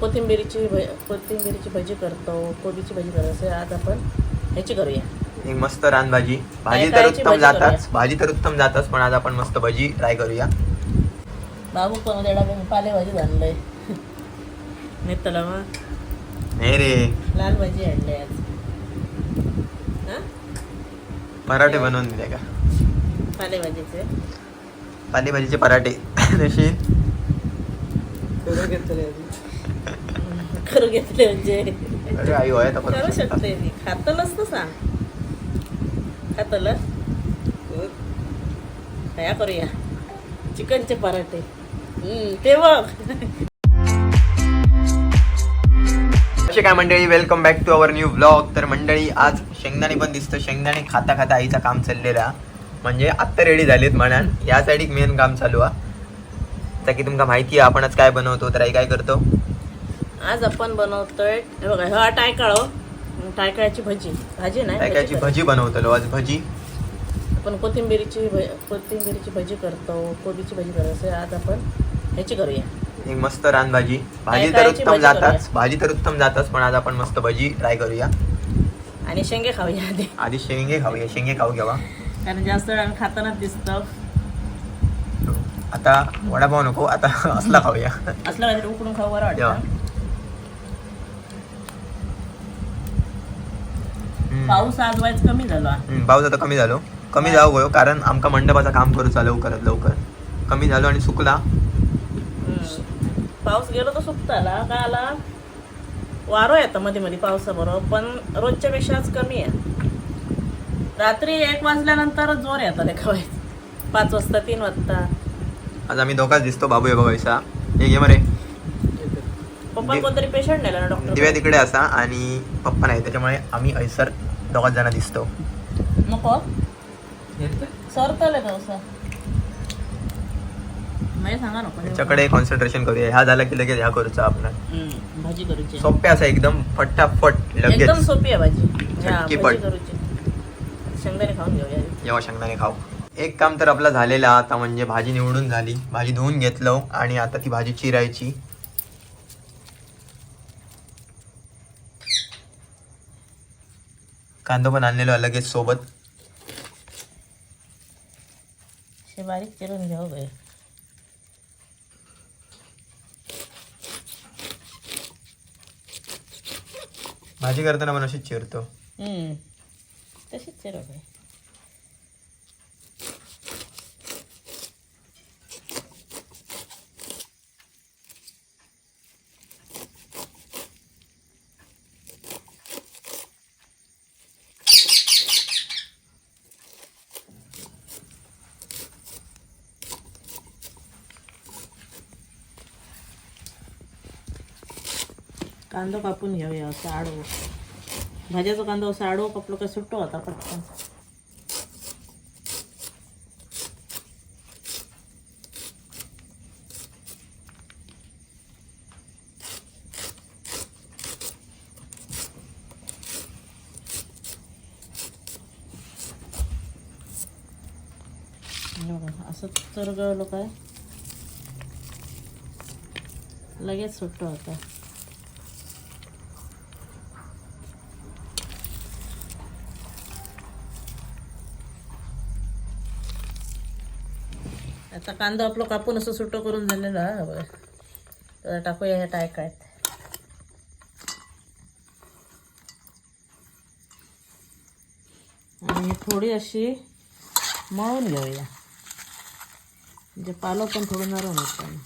कोथिंबिरीची भ कोथिंबिरीची भजी करतो कोबीची भजी करतो आज आपण ह्याची करूया. एक मस्त रानभाजी. भाजी तर उत्तम भाजी जाताच करूया. भाजी तर उत्तम जाताच पण आज आपण मस्त भजी ट्राय करूया. बाबू पण उद्या डब्याने पालेभाजी आणलंय? नेतला मग नाही रे. लाल भाजी आणली आज. हा? पराठे बनवून दिले का? पालेभाजीचे. पालेभाजीचे पराठे. तशी. करू घेतले म्हणजे. अरे आई होय आता करू शकता. मी. खातं नसतं सांग. खातल? काय करूया. चिकनचे पराठे. हम्म, ते बघ. काय मंडळी welcome back to our new blog तर मंडळी आज शेंगदाणे पण दिसतं. शेंगदाणे खाता खाता आईचं काम चाललेलं. म्हणजे आत्ता रेडी झालीत म्हणान. या मेन काम चालू आहे. आता की तुमका माहिती आहे आपण आज काय बनवतो तर आई काय करतो? आज आपण बनवतोय हे बघा हा टायकाळो टायकाळ्याची भजी. भाजी नाही काय कायची भजी बनवतलो आज भजी. आपण कोथिंबिरीची भ- कोथिंबिरीची भजी करतो कोबीची भजी करतो आज आपण ह्याची करूया. एक मस्त रानभाजी. भाजी तर उत्तम भाजी जाताच करूया. भाजी तर उत्तम जाताच पण आज आपण मस्त भजी ट्राय करूया. आणि शेंगे खाऊया आधी. आधी शेंगे खाऊया शेंगे खाऊ घ्यावा. कारण जास्त वेळ आम्ही खातानाच दिसतं. आता वडापाव नको आता असला खाऊया. असलं काहीतरी उकडून खाऊ बरं. वाटतं. पाऊस आज कमी झाला. पाऊस आता कमी झालो. कमी जाऊ गयो कारण आमका मंडपाचं काम करूचा लवकरात लवकर. कमी झालो आणि सुकला. पाऊस गेलो तर सुकता आला का आला? वारो येतं मध्ये मध्ये पावसाबरोबर पण रोजच्या पेक्षा आज कमी आहे. रात्री एक वाजल्यानंतर जोर येतात एका वेळेस. पाच वाजता तीन वाजता. आज आम्ही दोघाच दिसतो बाबू हे बघायचा. हे घे मरे. पप्पा दि- कोणतरी पेशंट नेला ना दिव्या तिकडे असा आणि पप्पा नाही त्याच्यामुळे आम्ही ऐसर दोघाच जण दिसतो. नको. सरतले पावसा नाही सांगा नको त्याच्याकडे कॉन्सन्ट्रेशन करूया. ह्या झाला की लगेच ह्या करूचा आपण. हम्म, भाजी करूची. सोप्या असं एकदम फटाफट एकदम लगेच सोपी आहे भाजी. हा, करूची. शेंगदाणे खाऊन घेऊया. जेव्हा शेंगदाणे खाऊ. एक काम तर आपलं झालेलं आता म्हणजे भाजी निवडून झाली. भाजी धुवून घेतलं आणि आता ती भाजी चिरायची. कांदो पण आणलेलो आहे लगेच सोबत. हे बारीक चिरून घ्यावं बाई. भाजी करताना पण अशीच चिरतो. हम्म. तशीच चिरव कांदा कापून घेऊया असं आडवं. भाज्याचा कांदा असं आडवं कापलं का सुट्टो होता पटकन. असं तर असं काय? लगेच सुट्ट होतं. आता कांदा आपलं कापून असं सुट्ट करून झालेलं आहे बघा टाकूया ह्या टायकायत आणि थोडी अशी मळून घेऊया. म्हणजे पालक पण थोडं नरम होतं.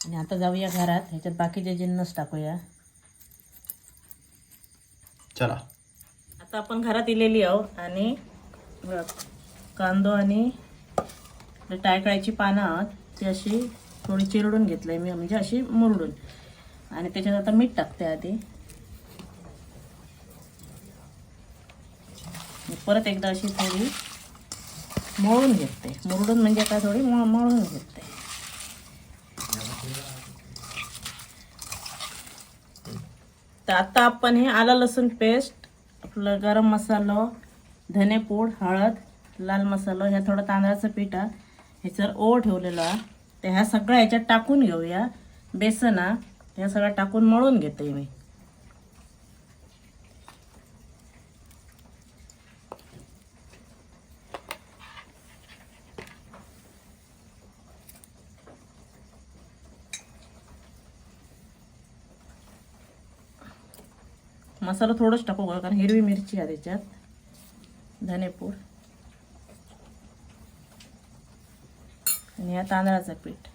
आणि आता जाऊया घरात. ह्याच्यात बाकीचे जिन्नस टाकूया. चला. आता आपण घरात इलेली आहो आणि कांदो आणि टायकळ्याची पानं आहोत. ती अशी थोडी चिरडून घेतलंय मी म्हणजे अशी मुरडून. आणि त्याच्यात आता मीठ टाकते आधी. परत एकदा अशी थोडी मळून घेते मुरडून म्हणजे काय थोडी मळ मळून घेते तर आता आपण हे आलं लसूण पेस्ट आपलं गरम मसालो धनेपूड हळद लाल मसालो ह्या थोडं तांदळाचं पीठ ह्याच्यावर ओ ठेवलेलं आहे. तर ह्या सगळ्या ह्याच्यात टाकून घेऊया. बेसन ह्या सगळ्या टाकून मळून घेते मी. मसाला थोडंच टाकू का कारण हिरवी मिरची आहे त्याच्यात. धनेपूड. आणि या तांदळाचं पीठ.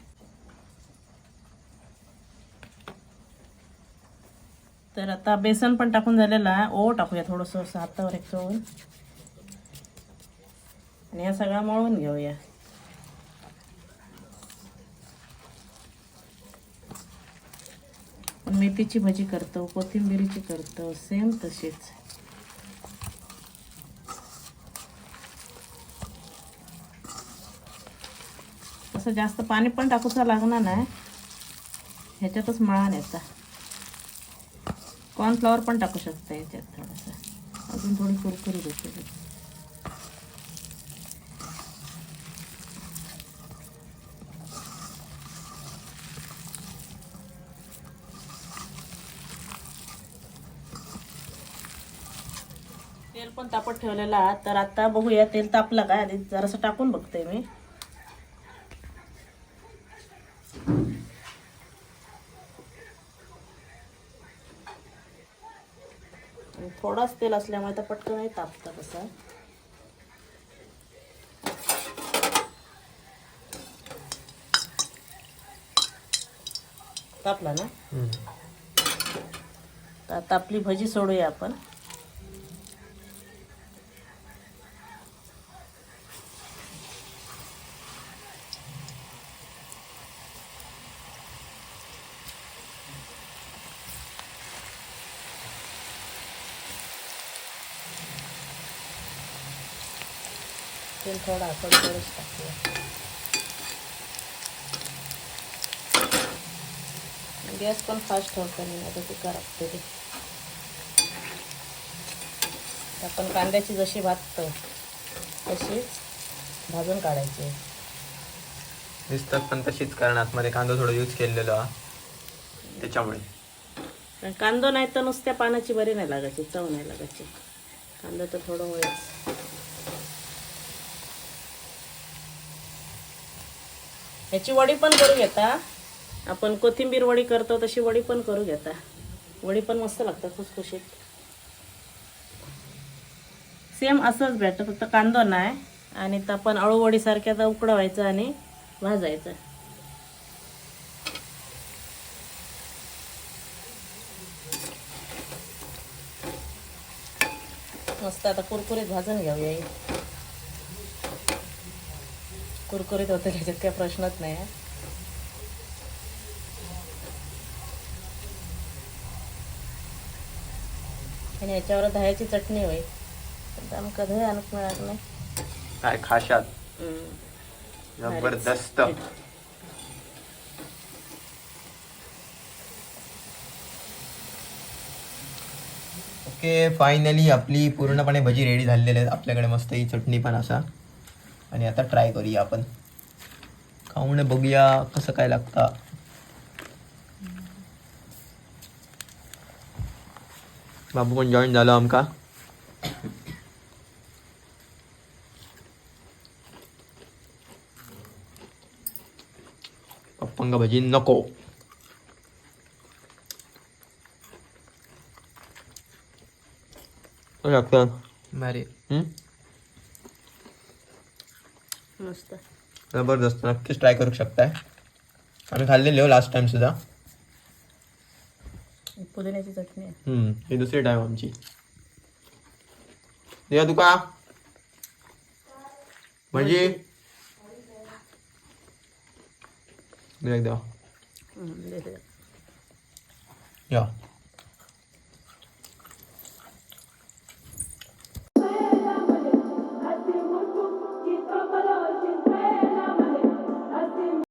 तर आता बेसन पण टाकून झालेलं आहे. ओ टाकूया थोडंसं असं हातावर एक चोळून आणि या सगळा मळून घेऊया. मेथीची भजी करतो कोथिंबिरीची करतो सेम तशीच. तसं जास्त पाणी पण टाकूचा लागणार नाही. ह्याच्यातच मळा न्यायचा कॉर्नफ्लॉवर पण टाकू शकता याच्यात थोडंसं. अजून थोडी कुरकुरी होते. तेल पण तापत ठेवलेलं आहे. तर आता बघूया तेल तापलं काय आधी जरासं टाकून बघते मी. थोडाच तेल असल्यामुळे तर पटकन नाही तापतं कसं तापला ना? तर आता आपली भजी सोडूया आपण. तेल थोडं आपण थोडंच टाकूया. गॅस पण फास्ट ठेवतो मी आता ते करपते ते. आपण कांद्याची जशी भाजतो तशीच भाजून काढायची. दिसतात पण तशीच कारण आतमध्ये कांदा थोडं यूज केलेलं हा. त्याच्यामुळे. कांदो नाही तर नुसत्या पानाची बरी नाही लागायची चव नाही लागायची. कांदा तर थोडं होईल ह्याची वडी पण करू घेता. आपण कोथिंबीर वडी करतो तशी वडी पण करू घेता. वडी पण मस्त लागतात खुसखुशीत. सेम असंच भेटतं फक्त कांदो नाही आणि तर आपण अळूवडीसारख्या तर उकडवायचं आणि भाजायचं. मस्त आता कुरकुरीत भाजून घेऊया. कुरकुरीत होतं त्याच्यात काही प्रश्नच नाही. आहे आणि याच्यावर दह्याची चटणी होईल पण आमका दही आणूक मिळाल नाही. काय खाशात. जबरदस्त. ओके फायनली आपली पूर्णपणे भजी रेडी झालेली आहेत आपल्याकडे मस्त ही चटणी पण असा. आणि आता ट्राय करूया आपण. खाऊन बघूया कसं काय लागतं. बाबू पण जॉईन झालो आमका. पप्पांका भजी नको. लागतं? भारी. मस्त. जबरदस्त. नक्कीच ट्राय करू शकताय. आम्ही खाल्लेली हो लास्ट टाइम सुद्धा. पुदिन्याची चटणी. हम्म, ही दुसरी टाइम आमची. या तुका. दे एकदा हम्म. या.